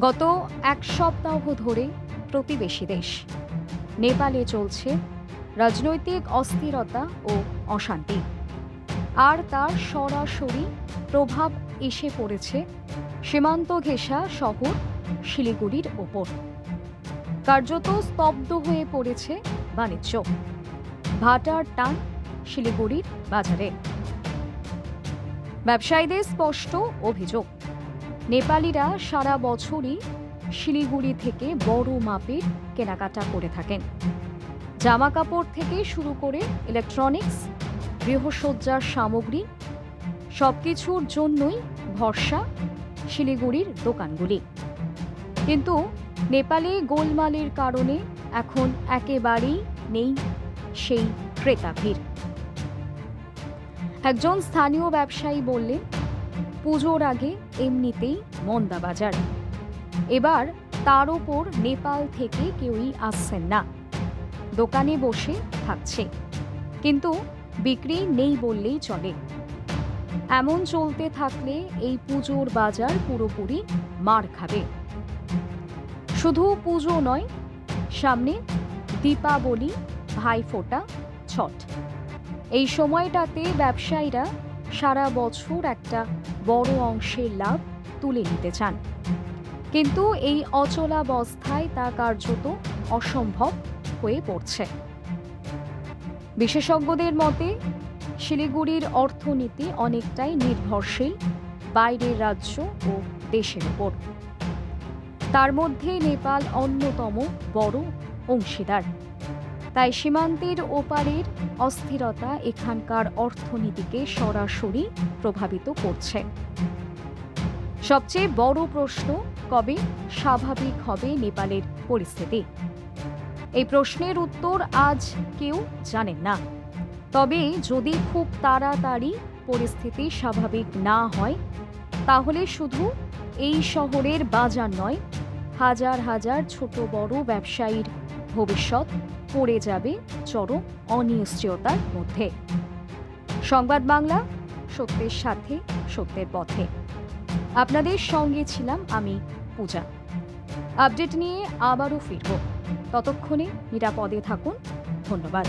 গত এক সপ্তাহ ধরে প্রতিবেশী দেশ। নেপালে চলছে রাজনৈতিক অস্থিরতা ও অশান্তি। আর তার সরাসরি প্রভাব এসে পড়েছে সীমান্ত ঘেঁষা শহর শিলিগুড়ির ওপর। কার্যত স্তব্ধ হয়ে পড়েছে বাণিজ্য। ভাটার টান শিলিগুড়ির বাজারে। ব্যবসায়ীদের স্পষ্ট অভিযোগ। নেপালিরা সারা বছরই শিলিগুড়ি থেকে বড় মাপের কেনাকাটা করে থাকেন। জামা কাপড় থেকে শুরু করে ইলেকট্রনিক্স গৃহসজ্জার সামগ্রী সব কিছুর জন্যই ভরসা শিলিগুড়ির দোকানগুলি। কিন্তু নেপালে গোলমালের কারণে এখন একেবারেই নেই সেই ক্রেতা ভিড় একজন স্থানীয় ব্যবসায়ী বললেন পুজোর আগে এমনিতেই মন্দা বাজার এবার তার ওপর নেপাল থেকে কেউই আসছেন না। দোকানে বসে থাকছে। কিন্তু বিক্রি নেই বললেই চলে। এমন চলতে থাকলে এই পুজোর বাজার পুরোপুরি মার খাবে। শুধু পুজো নয়, সামনে দীপাবলি, ভাইফোঁটা, ছট। এই সময়টাতে ব্যবসায়ীরা সারা বছর একটা বড় অংশের লাভ তুলে নিতে চান। কিন্তু এই অচলাবস্থায় তা কার্যত অসম্ভব হয়ে পড়ছে। বিশেষজ্ঞদের মতে, শিলিগুড়ির অর্থনীতি অনেকটাই নির্ভরশীল বাইরের রাজ্য ও দেশের উপর। তার মধ্যে নেপাল অন্যতম বড় অংশীদার। তাই সীমান্তের ওপারের অস্থিরতা এখানকার অর্থনীতিকে সরাসরি প্রভাবিত করছে। সবচেয়ে বড় প্রশ্ন, কবে স্বাভাবিক হবে নেপালের পরিস্থিতি? এই প্রশ্নের উত্তর আজ কেউ জানেন না। তবে যদি খুব তাড়াতাড়ি পরিস্থিতি স্বাভাবিক না হয়, তাহলে শুধু এই শহরের বাজার নয়, হাজার হাজার ছোট বড় ব্যবসায়ীর ভবিষ্যৎ, পড়ে যাবে চরম অনিশ্চয়তার মধ্যে। সংবাদ বাংলা, সত্যের সাথে, সত্যের পথে। আপনাদের সঙ্গে ছিলাম আমি, পূজা। আপডেট নিয়ে আবারও ফিরব। ততক্ষণে নিরাপদে থাকুন। ধন্যবাদ।